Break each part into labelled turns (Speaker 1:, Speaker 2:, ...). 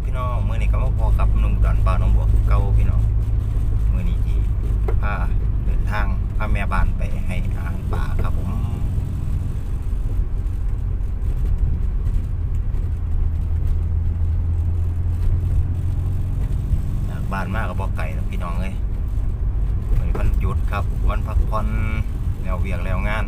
Speaker 1: ครับพี่น้องมือนี้ก็มาพอกับหนุ่มดอนป่าน้องบัวเก่าพี่น้องมือนี้ที่พาเดินทางพาแม่บ้านไปให้อาหารป่าครับผมจากบ้านมากก็บอกไก่นะพี่น้องเลยวันนี้วันหยุดครับ วันพักผ่อนแล้วเวียกแล้วงาน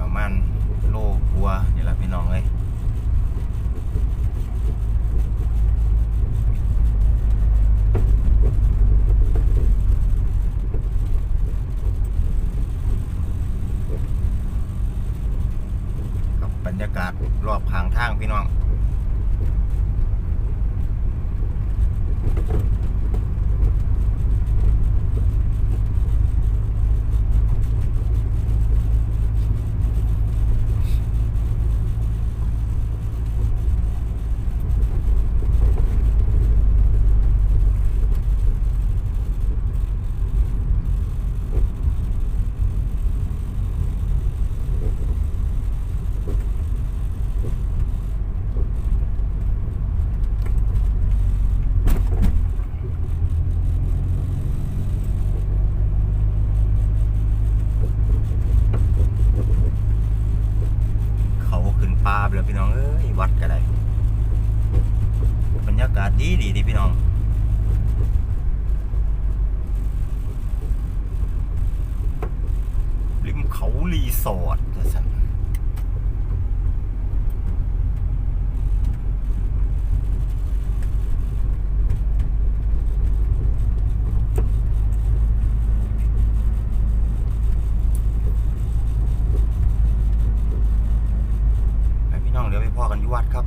Speaker 1: ประมาณ วัวนี่แหละพี่น้องเลยกับบรรยากาศรอบข้างทางพี่น้อง เขาขึ้นป่าไปแล้วพี่น้องเอ้ยวัดก็ได้บรรยากาศดีดีดีพี่น้องริมเขารีสอร์ทจะสันไปพี่น้องเดี๋ยวไปพ่อกันอยุวัดครับ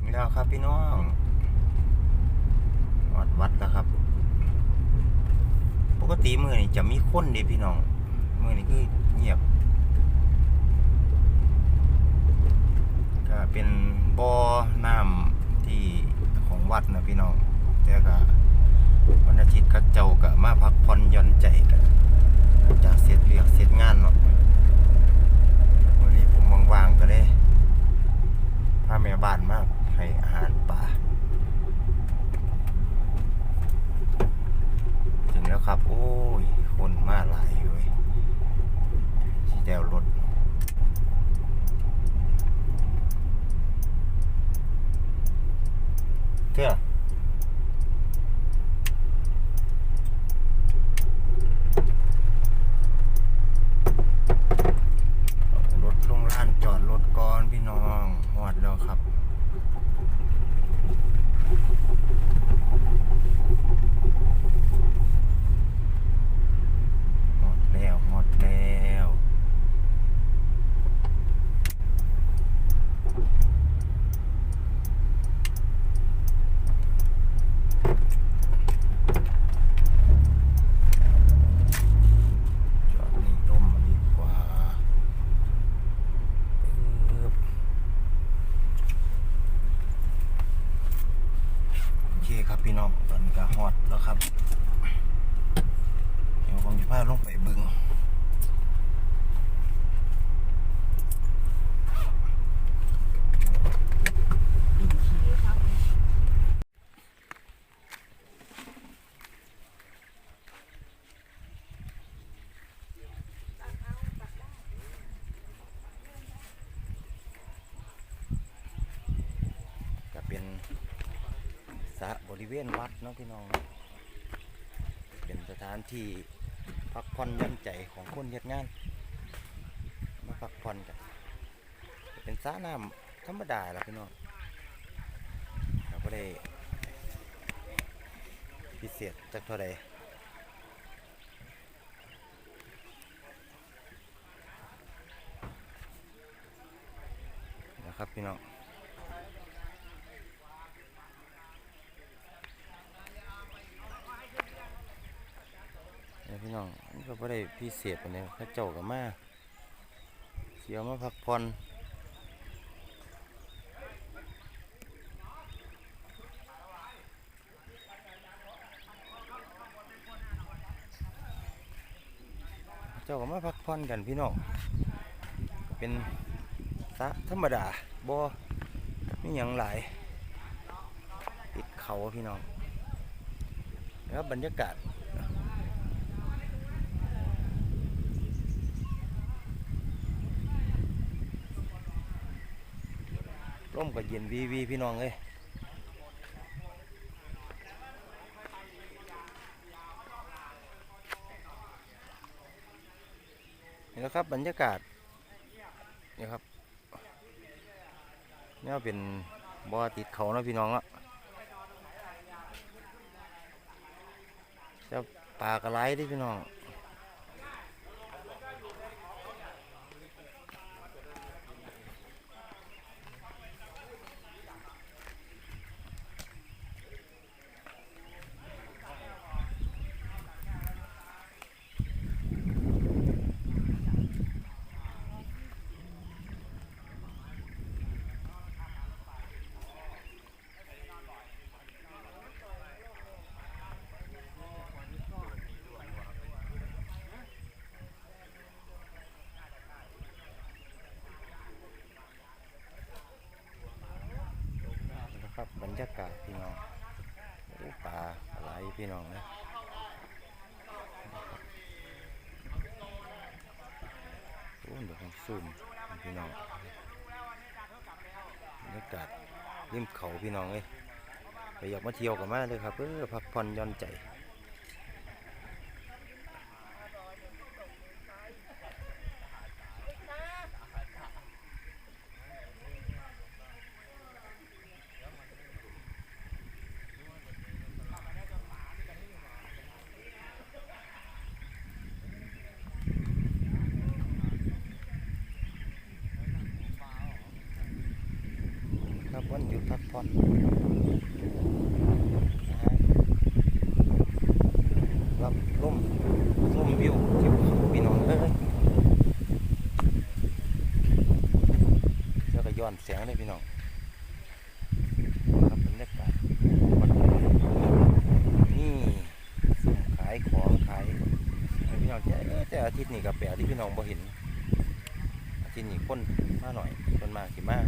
Speaker 1: ถึงแล้วครับพี่น้องวัดวัดแล้วครับ ปกติมือนี่จะมี คนเดีพี่น้องมือนี่คือเงียบก็เป็นบ่อน้ำที่ของวัดนะพี่น้องแต่ก็วันอาทิตย์ก็เจ้าก็มาพักผ่อนหย่อนใจกันหลังจากเสร็จเรียกเสร็จงานเนาะวันนี้ผมว่างๆก็เลยพาแม่บ้านมากให้อาหารป่า ถึงแล้วครับ โอ้ย คนมาหลายอยู่เว้ยที่ แดวรถเท่าเอารถลงร้านจอดรถก่อนพี่น้องหอดแล้วครับ หมดแล้วหมดแล้วจอดนี่ร่มมันดีกว่าปึ๊บโอเคครับพี่น้องตอนนี้ก็ฮอดแล้วครับ เดี๋ยวผมจะพาลงไปบึงก็เป็น สะบริเวณวัดเนาะพี่น้อง เป็นสถานที่พักผ่อนย่อนใจของคนเฮ็ดงาน มาพักผ่อนกัน เป็นสระน้ำธรรมดาละพี่น้องเราก็ได้พิเศษจากเท่าใดนะครับพี่น้อง เนี่ยพี่น้องมัน ก็ไม่ได้พิเศษปานนี้พระเจ้ากับมาเสียวมาพักผ่อนเจ้าก็มาพักผ่อนกันพี่น้องเป็นสะธรรมดาบ่มีหยังหลายติดเขาพี่น้องแล้วบรรยากาศ ร่มก็เย็นวีวีพี่น้องเอ้ยนี่แหละครับบรรยากาศนี่ครับนี่เป็นบ่อติดเขานะพี่น้องอะจะปลากระไรดิพี่น้อง นะครับบรรยากาศพี่น้องโอ้ป่าอะไร พี่น้องนะโอ้เดี๋ยวผมซูมพี่น้องบรรยากาศริมเขาพี่น้องเอ้ยไปอยากมาเที่ยวกันมาเลยครับเออพักผ่อนย่อนใจครับวันหยุดพั ก่อนรับร่มร่มวิวทิวพี่น้องเอ้ยแล้วก็ย้อนแสงเลยพี่น้องครับบรรยากาศนี่สุ่มขายของขายพี่น้องแต่แต่อาทิตย์นี้กับแปลกที่พี่น้องบ่เห็นอาทิตย์นี้คนมาหน่อยคนมากสิมาป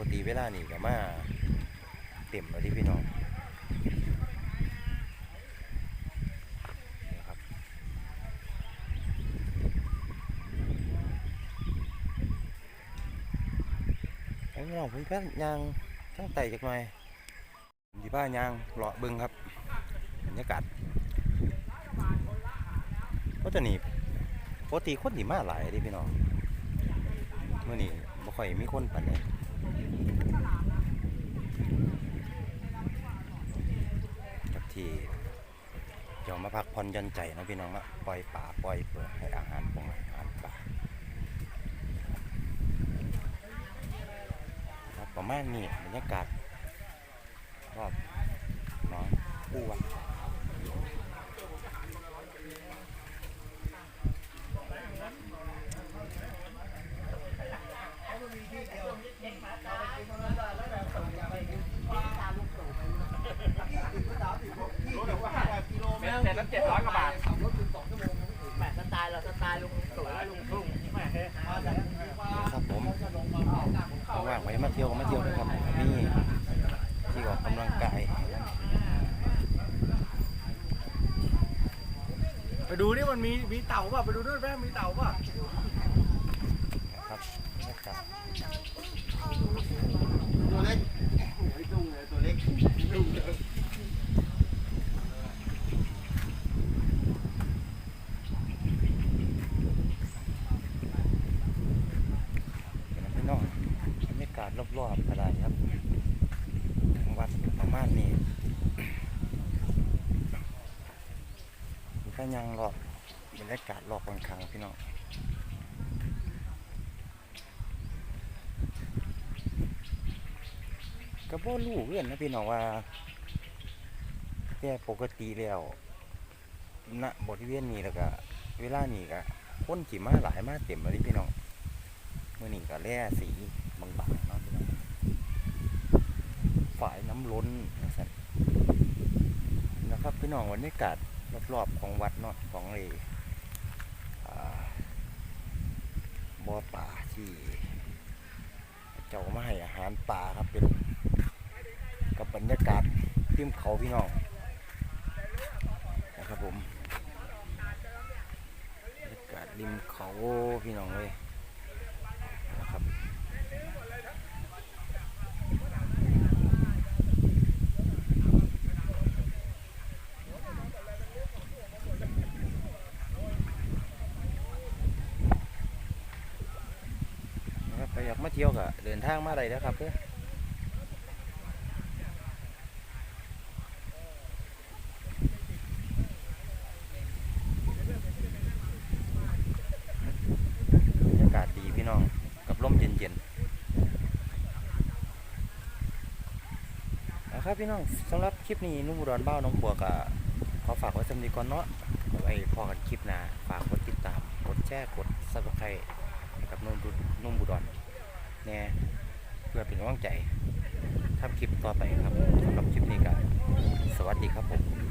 Speaker 1: กติเวลานี่ก็มาเต็มเลยที่พี่น้องนี่ครับไอ้พี่น้องแค่ยางทั้งไต่จากหน่อยดีบ้ายางเลาะเบึงครับบรรยากาศก็จะหนีปกติคนดีมาหลายดิพี่น้องเมื่อนี้บ่ค่อยมีคนปาน ใดกับที่จะมาพักผ่อนยันใจนะพี่น้องอะปล่อยป่าปล่อยเปิดให้อาหารปงอาหารป่าประมาณนี้บรรยากาศรอบน้องปูวั ด
Speaker 2: เจ็ดเสร็จแล้วเจ็ดร้อยกว่าบาท
Speaker 3: แหมสไตล์เราสไตล์ลุงตู่ลุงทุ่ง
Speaker 1: ครับผมว่างไว้มาเที่ยวมาเที่ยวนะครับนี่ที่ออกกำลังกาย
Speaker 2: ไปดูนี่มันมีมีเต่าป่ะไปดูด้วยแม่มีเต่าป่ะ
Speaker 1: ครับบรรยากาศ
Speaker 2: ตัวเล็กไอ้ตุ้งเลยตัวเล็ก
Speaker 1: พี่น้องบรรยากาศรอบๆก็ได้ครับ วัดประมาณนี้ มีแค่ยังรอบบรรยากาศรอบบางครั้งพี่น้องก็บ่รู้เพื่อนนะพี่น้องว่าแต่ปกติแล้วณบริเวณนี้แล้วก็ เวลานี้ก็คนสิมาหลายมาเต็มเลยพี่น้องมื่อนี้ก็แล่สีบางๆเนาะพี่น้องฝ่ายน้ำล้นนะครับพี่น้องบรรยากาศ รอบๆของวัดนอดของเลยบ่อป่าที่เจ้ามาให้อาหารป่าครับเป็นกับบรรยากาศทิมเขาพี่น้องนะครับผมบรรยากาศริมเขาพี่น้องเลย นะครอยากมาเที่ยวก็เดินทางมาได้แล้วครับเพื่อบรรยากาศดีพี่น้องกับลมเย็นๆนะครับพี่น้องสำหรับคลิปนี้นุ่มอุดรบ้าน้องบัวกับขอฝากไว้สำหรับก่อนเนาะเอาไว้พอกันคลิปหน้าฝากกดติดตาม กดแชร์กดซับสไครต์กับนุ่มบุนุ่มบุดร แน่เพื่อเป็นกำลังใจทำคลิปต่อไปครับสำหรับคลิปนี้ก็สวัสดีครับผม